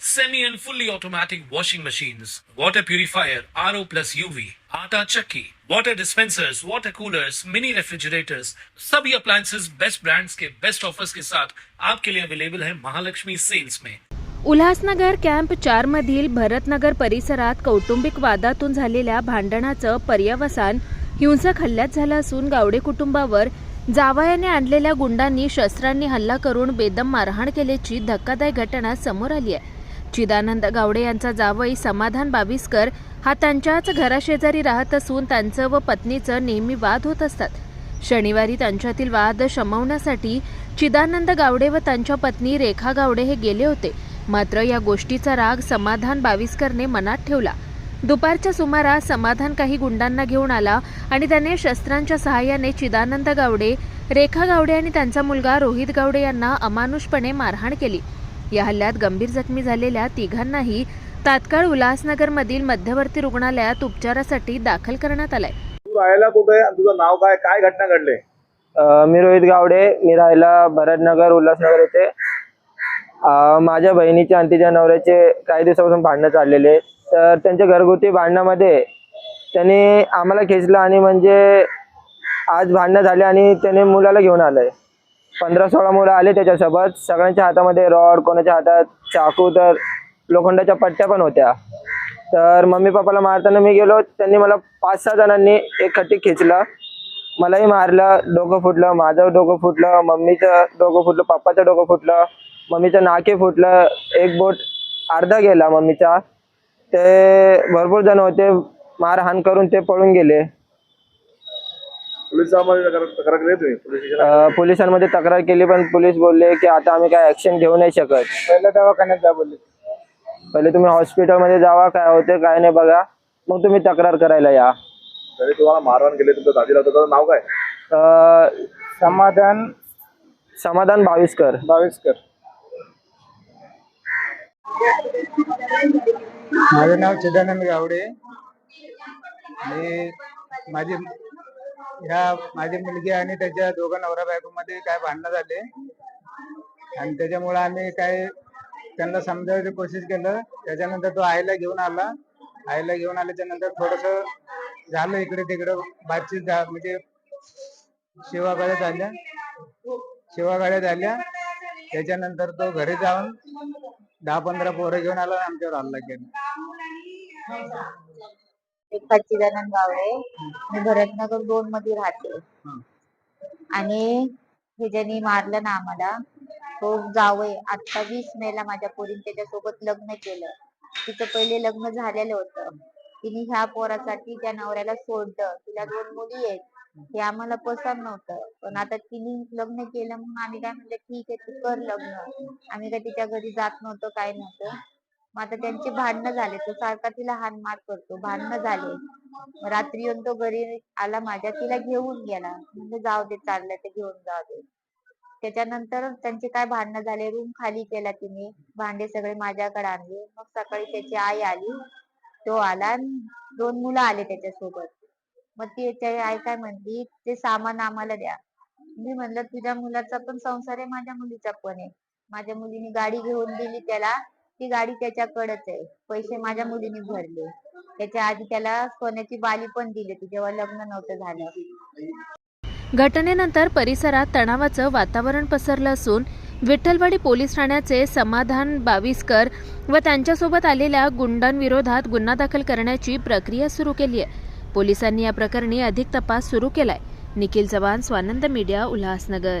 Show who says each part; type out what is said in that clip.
Speaker 1: semi and fully automatic washing machines, water purifier, RO plus UV, आटा चक्की, water dispensers, water coolers, mini refrigerators, सभी appliances. Best brands के best offers के साथ आपके लिए अवेलेबल है महालक्ष्मी सेल्स में
Speaker 2: उल्हासनगर कॅम्प चार मधील भरतनगर परिसरात कौटुंबिक वादातून झालेल्या भांडणाचं पर्यवसान हिंसक हल्ल्यात झालं असून गावडे कुटुंबावर जावयाने आणलेल्या गुंडांनी शस्त्रांनी हल्ला करून बेदम मारहाण केल्याची धक्कादायक घटना समोर आली आहे. चिदानंद गावडे यांचा जावई समाधान बाविस्कर हा त्यांच्याच घराशेजारी राहत असून त्यांचं व पत्नीचं नेहमी वाद होत असतात. शनिवारी त्यांच्यातील वाद शमवण्यासाठी चिदानंद गावडे व त्यांच्या पत्नी रेखा गावडे हे गेले होते. मात्र या गोष्टीचा राग समाधान बाविस्करने मनात ठेवला. दुपारच्या सुमारास समाधान काही गुंडांना घेऊन आला आणि त्याने शस्त्रांच्या सहाय्याने चिदानंद गावडे रेखा गावडे आणि त्यांचा मुलगा रोहित गावडे यांना अमानुषपणे मारहाण केली. या हल्ल्यात गंभीर जखमी झालेल्या तिघांनाही तात्काळ उल्हासनगरमधील मध्यवर्ती रुग्णालयात उपचारासाठी दाखल करण्यात आलंय.
Speaker 3: तू राहायला कुठे? तुझं नाव काय? काय घटना घडली?
Speaker 4: मी रोहित गावडे. मी राहायला भरतनगर उल्हासनगर येथे. माझ्या बहिणीच्या आणि तिच्या नवऱ्याचे काही दिवसापासून भांडणं चाललेले तर त्यांच्या घरगुती भांडणामध्ये त्यांनी आम्हाला खेचलं आणि म्हणजे आज भांडणं झाले आणि त्याने मुलाला घेऊन आलंय. पंधरा सोळा मुलं आले त्याच्यासोबत. सगळ्यांच्या हातामध्ये रॉड कोणाच्या हातात चाकू तर लोखंडाच्या पट्ट्या पण होत्या. तर मम्मी पप्पाला मारताना मी गेलो. त्यांनी मला पाच सहा जणांनी एक खट्टी खेचलं. मलाही मारलं. डोकं फुटलं. माझं डोकं फुटलं. मम्मीचं डोकं फुटलं. पप्पाचं डोकं फुटलं. मम्मीचं नाके फुटलं. एक बोट अर्धा गेला मम्मीचा. ते भरपूर जण होते. मारहाण करून ते पळून गेले.
Speaker 3: पोलिसांमध्ये तक्रार तक्रार केली तुम्ही? पोलीस स्टेशनला?
Speaker 4: अं, पोलिसांमध्ये तक्रार केली पण पोलीस बोलले की आता आम्ही काय ऍक्शन घेऊ नाही शकत.
Speaker 3: पहिल्या दवाखान्यात जा बोलले.
Speaker 4: पहिले तुम्ही हॉस्पिटलमध्ये जावा काय होते काय नाही बघा. मग तुम्ही तक्रार करायला या.
Speaker 3: तरी तुम्हाला मारहाण केले तुमच्या दादीला होतं त्याचं नाव काय?
Speaker 4: अं,
Speaker 3: समाधान
Speaker 4: समाधान भाविस्कर.
Speaker 3: बावीसकर
Speaker 5: माझं नाव चिदानंद गावडे. आणि माझी ह्या माझी मुलगी आणि त्याच्या दोघं नवरा बायकोमध्ये काय भांडणं झाले? आणि त्याच्यामुळे आम्ही काय त्यांना समजायची कोशिश केलं. त्याच्यानंतर तो आईला घेऊन आला. आईला घेऊन आल्याच्यानंतर थोडस झालं इकडे तिकडे. बातचीत झा- म्हणजे शिवागाड्या झाल्या. शिवागाड्या झाल्या. त्याच्यानंतर तो घरी जाऊन दहा पंधरा पोरं घेऊन आला आणि आमच्यावर हल्ला केला.
Speaker 6: रेखा चिदानंद गावडे मी भरतनगर दोन मध्ये राहते. आणि हे ज्यांनी मारलं ना आम्हाला तो जावय आता वीस मेला माझ्या पोरीने त्याच्यासोबत लग्न केलं. तिचं पहिले लग्न झालेलं होतं. तिने ह्या पोरासाठी त्या नवऱ्याला सोडलं. तिला दोन मुली आहेत. हे आम्हाला पसंत नव्हतं. पण आता तिने लग्न केलं म्हणून आम्ही काय म्हणलं ठीक आहे तू कर लग्न. आम्ही काय तिच्या घरी जात नव्हतो काय नव्हतं. मग आता त्यांची भांडणं झाले. तो सारखा तिला हानमार करतो. भांडणं झाले. मग रात्री येऊन तो घरी आला. माझ्या तिला घेऊन गेला. म्हणजे जाऊ दे चाललंय ते घेऊन जाऊ दे. त्याच्यानंतर त्यांचे काय भांडणं झाले? रूम खाली केला तिने. भांडे सगळे माझ्याकडे आणले. मग सकाळी त्याची आई आली. तो आला आणि दोन मुलं आले त्याच्यासोबत. मग ती त्याची आई काय म्हणली ते सामान आम्हाला द्या. मी म्हणलं तुझ्या मुलाचा पण संसार आहे माझ्या मुलीचा पण आहे. माझ्या मुलीने गाडी घेऊन दिली त्याला. ती गाडी त्याच्याकडेच आहे. पैसे माझ्या मुलीने भरले. त्याच्या आधी त्याला सोन्याची बाली पण दिली होती जेव्हा लग्न नव्हतं झालं.
Speaker 2: घटनेनंतर परिसरात तणावाचं वातावरण पसरलं असून विठ्ठलवाडी पोलीस ठाण्याचे समाधान बाविस्कर व त्यांच्यासोबत आलेल्या गुंडांविरोधात गुन्हा दाखल करण्याची प्रक्रिया सुरू केली आहे. पोलिसांनी या प्रकरणी अधिक तपास सुरू केलाय. निखिल चव्हाण स्वानंद मीडिया उल्हासनगर.